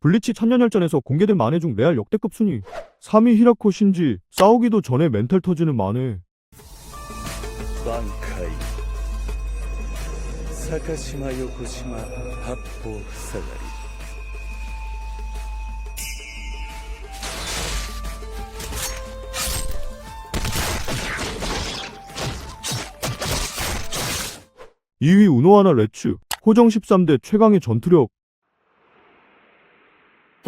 블리치 천년열전에서 공개된 만해 중 레알 역대급 순위. 3위 히라코 신지 싸우기도 전에 멘탈 터지는 만해 만카이. 사카시마 요코시마 합보 사다리. 이위 우노아나 레츠. 호정 13대 최강의 전투력.